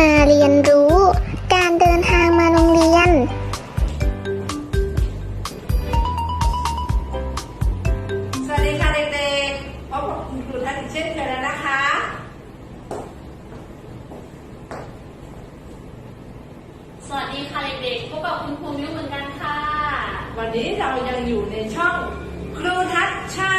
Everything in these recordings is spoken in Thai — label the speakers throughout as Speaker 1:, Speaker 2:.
Speaker 1: มาเรียนรู้ การเดินทางมาโรงเรียน
Speaker 2: สวัสดีค่ะเด็กๆพบกับคุณครูท่านอีกเช่นเคยแล้วนะคะ
Speaker 3: สวัสดีค่ะเด็กๆพบกับคุณครูมิ้วเหมือนกันค่ะ
Speaker 2: วันนี้เรายังอยู่ในช่องครูทัศน์ชา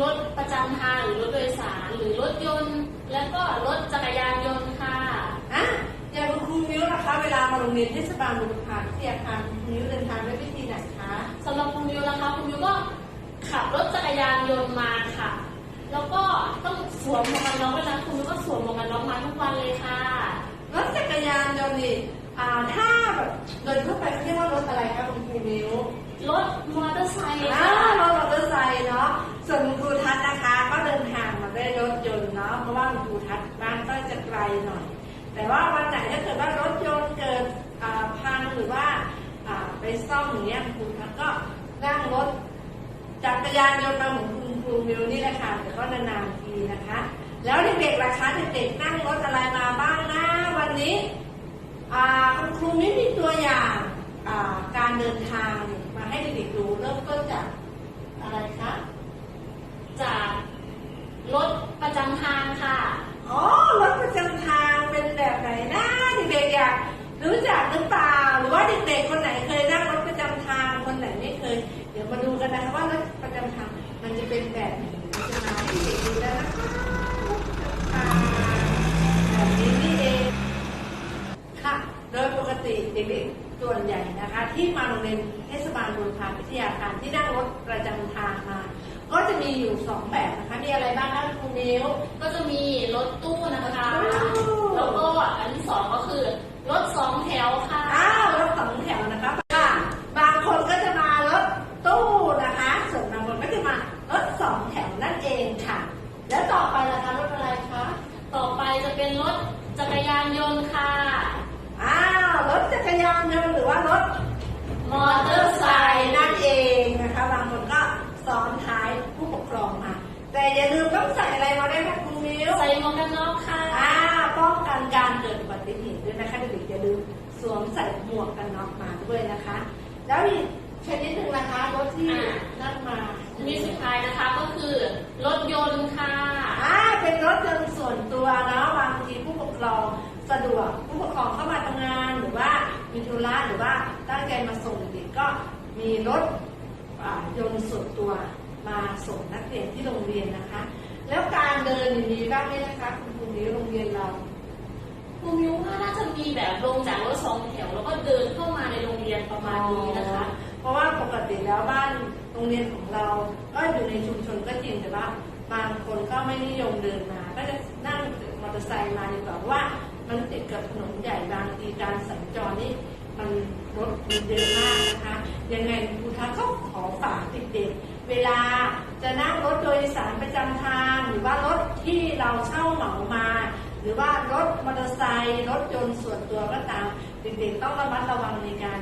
Speaker 2: ร
Speaker 3: ถประจำทางหรือรถโดยสารหรือรถยนต์ และก็รถจักรยานยนต์ค่ะ
Speaker 2: อะอย่างคุณครูมิวนะคะ เวลามาโรงเรียนเทศบาลบุรพาวิทยาคารคุณครูมิวเดินทางด้วยวิธีไหนคะ
Speaker 3: สำหรับคุณมิวนะคะคุณมิวก็ขับรถจักรยานยนต์มาค่ะ แล้วก็ต้องสวมหมวกกันน็อกด้วยนะคุณมิวก็สวมหมวกกันน็อกมาทุกวันเลยค่ะ
Speaker 2: รถจักรยานยนต์นี่อ่าถ้าแบบเดินเข้าไปเขาเรียกว่ารถอะไรคะคุณครูมิว
Speaker 3: รถมอเตอร์ไซค์
Speaker 2: อ่า
Speaker 3: ค่ะ
Speaker 2: รถมอเตอร์ไซ อมอย่างเงี้ยคุณครูทัศน์ก็นั่งรถจักรยานยนต์มาเหมือนคุณครูมิวนี่แหละค่ะแต่ก็นานๆทีนะคะ แล้วเด็กๆล่ะคะเด็กๆนั่งรถอะไรมาบ้างนะวันนี้อ่าคุณครูไม่มีตัวอย่างการเดินทางมาให้เด็กๆดูเริ่มต้นจากอะไรคะ
Speaker 3: จากรถประจำทางค่ะ
Speaker 2: อ๋อรถประจำทางเป็นแบบไหนนะเด็กๆอยากรู้จักหรือเปล่าหรือว่าเด็กๆคนไหน ว่ารถประมันจะเป็นแบบไหนเราจะมาให้เด็กดูแล้วนะคะรถประจำทางแบบนี้นี่เองค่ะ โดยปกติเด็กๆส่วนใหญ่นะคะ ที่มาโรงเรียนเทศบาลบุรพาวิทยาคารที่นั่งรถประจำทางมา ก็จะมีอยู่สองแบบนะคะ มีอะไรบ้างคะคุณมิว
Speaker 3: ก็จะมีรถตู้นะคะ
Speaker 2: รถตู้
Speaker 3: แล้วก็อันที่สองก็คือ รถสองแถวค่ะ
Speaker 2: อ้าวรถสองแถวนะคะค่ะ บางคนก็จะมารถตู้นะคะ ส่วนบางคนก็จะมารถสองแถวนั่นเองค่ะ แล้วต่อไปล่ะคะรถอะไรคะ
Speaker 3: ต่อไปจะเป็นรถจัก รยานยนต์ค่ะ
Speaker 2: อ้าว รถจักรยานยนต์หรือว่ารถ
Speaker 3: มอเตอร์ไซค์
Speaker 2: นั่นเองนะคะบางคนก็ซ้อนท้ายผู้ปกครองมาแต่อย่าลืมต้องใส่อะไรมาด้วยนะคุณมิว
Speaker 3: ใส่หมวกกันน็อกค่ะ
Speaker 2: อ่าป้องกันการเกิดอุบัติเหตุด้วยนะคะเด็กๆอย่าลืมสวมใส่หมวกกันน็อกมาด้วยนะคะ แล้วอีกชนิดหนึ่งนะคะรถที่นั่งมา
Speaker 3: มีสุดท้ายนะคะก็คือรถยนต์ค่ะ
Speaker 2: อ่าเป็นร ถยนต์ส่วนตัวเนาะบางทีผู้ปกครองสะดวกผู้ปกครองเข้ามาทำงานหรือว่ามีธุระหรือว่าตั้งใจมาส่งเด็กก็มีรถยนต์ส่วนตัวมาส่งนักเรียนที่โรงเรียนนะคะ แล้วการเดินมีบ้างไหมนะคะคุณครูนี้โรงเรียนเรา
Speaker 3: คุณมิวว่าน่าจะมีแบบลงจากรถสองแถวแล้วก็เดินเข้ามาในโรงเรียนประมาณนี้นะคะ
Speaker 2: เพราะว่าปกติแล้วบ้านโรงเรียนของเรา ก็อยู่ในชุมชนก็จริงแต่ว่าบางคนก็ไม่นิยมเดินมา ก็จะนั่งมอเตอร์ไซค์มาดีกว่าเพราะว่า มันติดกับถนนใหญ่บางทีการสัญจรนี่มันรถมันเยอะมากนะคะ ยังไงครูทัศน์ก็ขอฝากเด็กๆเวลาจะนั่งรถโดยสารประจำทาง หรือว่ารถที่เราเช่าเหมามา หรือว่ารถมอเตอร์ไซค์รถยนต์ส่วนตัวก็ตามเด็กๆต้องระมัดระวังในการ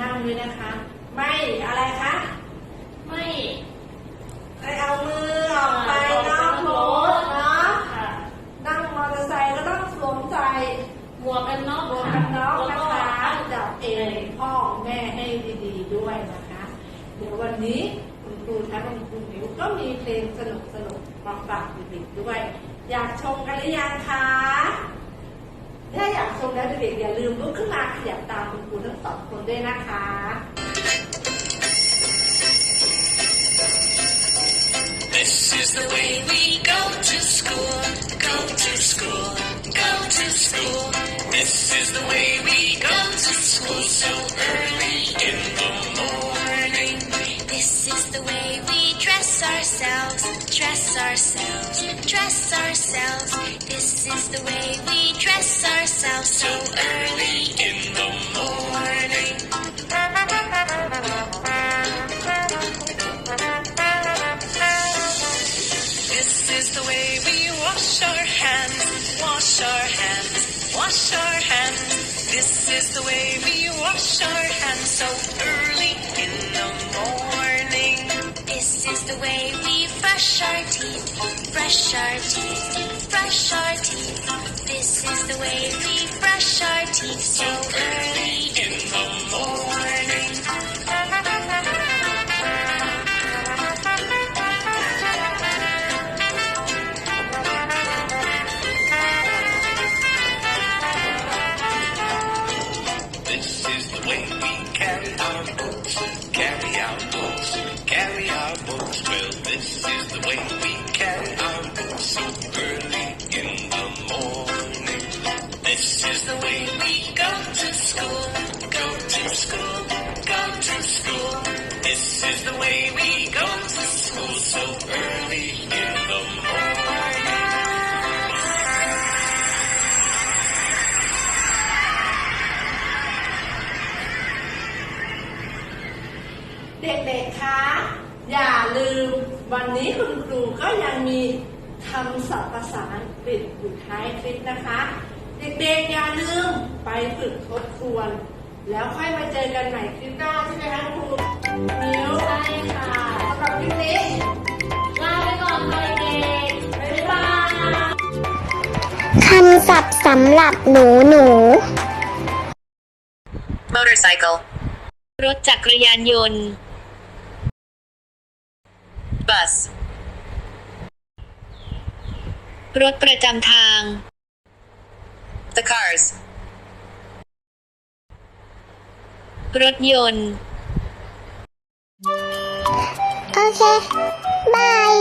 Speaker 2: นั่งด้วยนะคะ ไม่อะไรคะ
Speaker 3: ไม่
Speaker 2: ไม่เอามือออกไปนอกรถเนาะ
Speaker 3: ค่ะ
Speaker 2: นั่งมอเตอร์ไซค์ก็ต้องสวมใส่
Speaker 3: หมวกกันน็อก
Speaker 2: หมวก
Speaker 3: ค่ะ
Speaker 2: กันน็อก
Speaker 3: แล้ว
Speaker 2: นะ
Speaker 3: ก็
Speaker 2: คะจับเองพ่อแม่ให้ดีๆด้วยนะคะ เดี๋ยววันนี้คุณครูและคุณครูหมิวก็ มีเพลงสนุกมาฝากเด็กๆด้วย อยากชมกันหรือยังคะถ้าอยากชมแล้วเด็กๆอย่าลืมลุกขึ้นมาขยับตามคุณครูทั้งสองคนด้วยนะคะ
Speaker 4: This is the way we go to school, go to school, go to school. This is the way we go to school so early in the
Speaker 5: dress ourselves, dress ourselves, dress ourselves. This is the way we dress ourselves so early.
Speaker 4: In the morning. This is the way we wash our hands, wash our hands, wash our hands. This is the way we wash our hands so early.
Speaker 5: way we brush our teeth, brush our teeth, brush our teeth. This is the way we brush our teeth so early
Speaker 4: books so early in the morning. This is the way we go to school, go to school, go to school. This is the way we go to school so early in the morning.
Speaker 2: เด็กๆ คะ อย่าลืม วันนี้คุณครูก็ยังมี คำศัพท์ภาษาอังกฤษอยู่ท้ายคลิปนะคะ เด็กๆอย่าลืมไปฝึกทบทวน แล้วค่อยมาเจอกันใหม่คลิปหน้าใช่ไหมคะครูมิว
Speaker 3: ใช่ค่ะ
Speaker 2: สำหรับคลิปนี้
Speaker 3: ลาไปก่อนค่ะเด็กๆบ๊ายบาย
Speaker 1: คำศัพท์สำหรับหนูหนู
Speaker 6: motorcycle,
Speaker 3: รถจักรยานยนต์
Speaker 6: bus,
Speaker 3: รถประจำทาง
Speaker 6: the cars,
Speaker 3: รถยนต์
Speaker 1: โอเค บาย